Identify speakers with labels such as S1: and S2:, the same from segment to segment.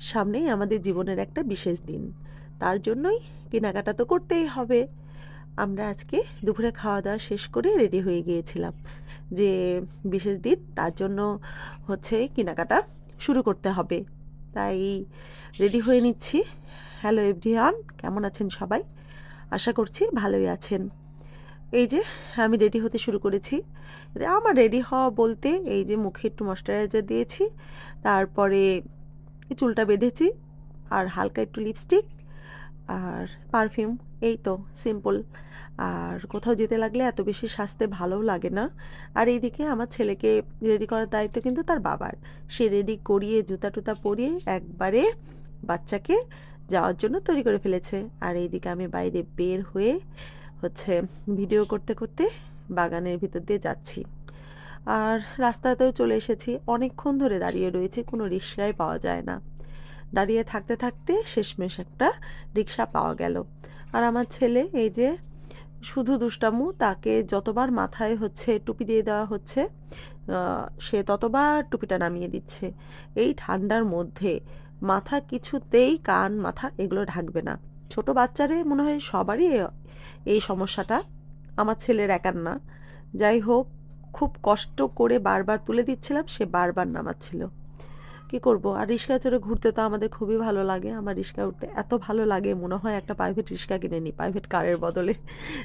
S1: সামনেই আমাদের জীবনের একটা বিশেষ দিন। তার জন্যই কেনাকাটা তো করতেই হবে। আমরা আজকে দুপুরে খাওয়া দাওয়া শেষ করে রেডি হয়ে গিয়েছিলাম যে বিশেষ দিন, তার জন্য হচ্ছে কেনাকাটা শুরু করতে হবে। তাই রেডি হয়ে নিচ্ছি। হ্যালো এভরিওয়ান কেমন আছেন সবাই? আশা করছি ভালোই আছেন। এই যে আমি রেডি হতে শুরু করেছি। আমার রেডি হওয়া বলতে এই যে মুখে একটু ময়শ্চারাইজার দিয়েছি, তারপরে চুলটা বেঁধেছি আর হালকা একটু লিপস্টিক আর পারফিউম এই তো সিম্পল আর কোথাও যেতে লাগলে এত বেশি সাজতে ভালোও লাগে না। আর এইদিকে আমার ছেলেকে রেডি করার দায়িত্ব কিন্তু তার বাবার। সে রেডি করিয়ে জুতা টুতা পরিয়ে একবারে বাচ্চাকে যাওয়ার জন্য তৈরি করে ফেলেছে। আর এইদিকে আমি বাইরে বের হয়ে হচ্ছে ভিডিও করতে করতে বাগানের ভিতর দিয়ে যাচ্ছি। আর রাস্তাতেও চলে এসেছি। অনেকক্ষণ ধরে দাঁড়িয়ে রয়েছি, কোনো রিক্সাই পাওয়া যায় না। দাঁড়িয়ে থাকতে থাকতে শেষমেশ একটা রিক্সা পাওয়া গেল। আর আমার ছেলে, এই যে শুধু দুষ্টামু, তাকে যতবার মাথায় হচ্ছে টুপি দিয়ে দেওয়া হচ্ছে সে ততবার টুপিটা নামিয়ে দিচ্ছে। এই ঠান্ডার মধ্যে মাথা কিছুতেই কান, মাথা এগুলো ঢাকবে না। ছোট বাচ্চারে মনে হয় সবারই এই সমস্যাটা। আমার ছেলের একার না। যাই হোক খুব কষ্ট করে বারবার তুলে দিচ্ছিলাম, সে বারবার নামাচ্ছিল। কি করব? আর রিক্সা চড়ে ঘুরতে তো আমাদের খুবই ভালো লাগে। আমার রিক্সা উঠতে এত ভালো লাগে, মনে হয় একটা প্রাইভেট রিক্সা কিনে নিই প্রাইভেট কারের বদলে।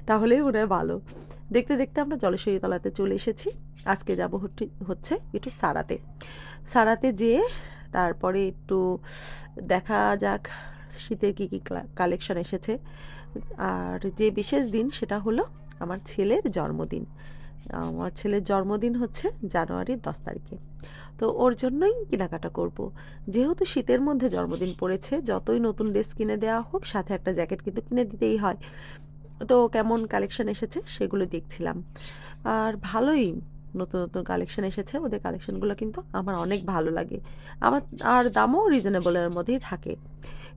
S1: তাহলেই মনে হয় ভালো। দেখতে দেখতে আমরা জলেশ্বরী তলাতে চলে এসেছি। আজকে যাব হচ্ছে একটু সারাতে। সারাতে যেয়ে তারপরে একটু দেখা যাক শীতের কী কী কালেকশন এসেছে। আর যে বিশেষ দিন সেটা হলো আমার ছেলের জন্মদিন। আমার ছেলের জন্মদিন হচ্ছে জানুয়ারির দশ তারিখে। তো ওর জন্যই কেনাকাটা করব। যেহেতু শীতের মধ্যে জন্মদিন পড়েছে, যতই নতুন ড্রেস কিনে দেওয়া হোক, সাথে একটা জ্যাকেট কিন্তু কিনে দিতেই হয়। তো কেমন কালেকশন এসেছে সেগুলো দেখছিলাম। আর ভালোই নতুন নতুন কালেকশন এসেছে, ওদের কালেকশনগুলো কিন্তু আমার অনেক ভালো লাগে। আমার, আর দামও রিজনেবলের মধ্যেই থাকে।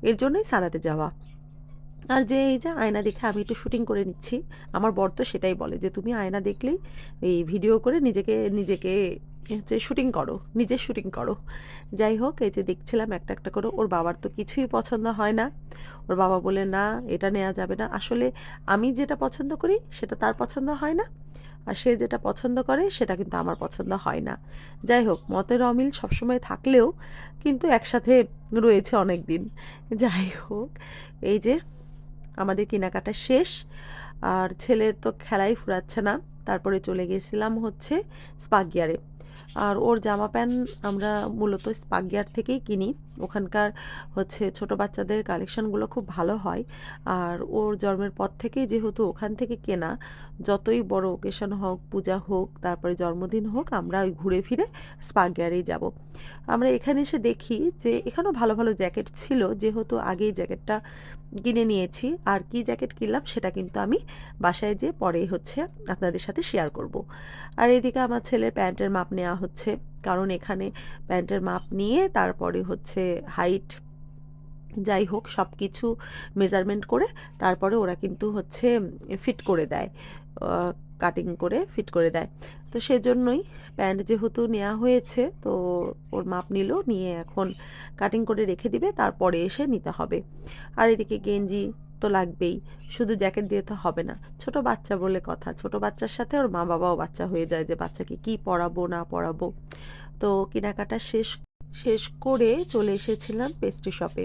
S1: এর জন্যই সারাতে যাওয়া। আর যে এই যে আয়না দেখে আমি একটু শুটিং করে নিচ্ছি, আমার বর তো সেটাই বলে যে তুমি আয়না দেখলেই এই ভিডিও করে নিজেকে নিজেকে হচ্ছে শুটিং করো নিজে শুটিং করো। যাই হোক, এই যে দেখছিলাম একটা একটা করে, ওর বাবার তো কিছুই পছন্দ হয় না। ওর বাবা বলে, না, এটা নেওয়া যাবে না। আসলে আমি যেটা পছন্দ করি, সেটা তার পছন্দ হয় না। আর সে যেটা পছন্দ করে, সেটা কিন্তু আমার পছন্দ হয় না। যাই হোক, মতের অমিল সবসময় থাকলেও কিন্তু একসাথে রয়েছে অনেক দিন যাই হোক, এই যে আমাদের কেনাকাটা শেষ। আর ছেলের তো খেলাই ফুরাচ্ছে না। তারপরে চলে গেছিলাম হচ্ছে স্পাগিয়ারে। আর ওর জামা প্যান্ট আমরা মূলত স্পাগিয়ার থেকেই কিনি। ওখানকার হচ্ছে ছোট বাচ্চাদের কালেকশনগুলো খুব ভালো হয়। আর ওর জন্মের পর থেকেই যেহেতু ওখান থেকে কেনা, যতই বড় ওকেশন হোক, পূজা হোক, তারপরে জন্মদিন হোক, আমরা ওই ঘুরে ফিরে স্পাগিয়ারেই যাব। আমরা এখানে এসে দেখি যে এখানেও ভালো ভালো জ্যাকেট ছিল, যেহেতু আগেই জ্যাকেটটা কিনে নিয়েছি। আর কি জ্যাকেট কিনলাম সেটা কিন্তু আমি বাসায় যেয়ে পরে হচ্ছে আপনাদের সাথে শেয়ার করব। আর এদিকে আমার ছেলের প্যান্টের মাপ নেওয়া হচ্ছে। কারণ এখানে প্যান্টের মাপ নিয়ে তারপরে হচ্ছে হাইট যাই হোক সব কিছু মেজারমেন্ট করে তারপরে ওরা কিন্তু হচ্ছে ফিট করে দেয় কাটিং করে ফিট করে দেয়। তো সেজন্যই প্যান্ট যেহেতু নেওয়া হয়েছে তো ওর মাপ নিল, নিয়ে এখন কাটিং করে রেখে দিবে, তারপরে এসে নিতে হবে। আর এদিকে গেঞ্জি তো লাগবেই। শুধু জ্যাকেট দিয়ে তো হবে না। ছোট বাচ্চা বলে কথা। ছোট বাচ্চার সাথে ওর মা বাবাও বাচ্চা হয়ে যায় যে বাচ্চাকে কি পড়াবো, না পড়াবো। তো কেনাকাটা শেষ শেষ করে চলে এসেছিলাম পেস্ট্রি শপে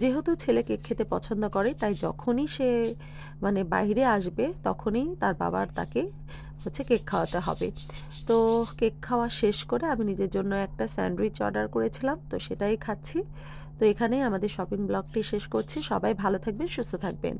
S1: যেহেতু ছেলে কেক খেতে পছন্দ করে, তাই যখনই সে মানে বাইরে আসবে, তখনই তার বাবার তাকে হচ্ছে কেক খাওয়াতে হবে। তো কেক খাওয়া শেষ করে আমি নিজের জন্য একটা স্যান্ডউইচ অর্ডার করেছিলাম। তো সেটাই খাচ্ছি। তো এখানেই আমাদের শপিং ব্লগটি শেষ করছি। সবাই ভালো থাকবেন সুস্থ থাকবেন।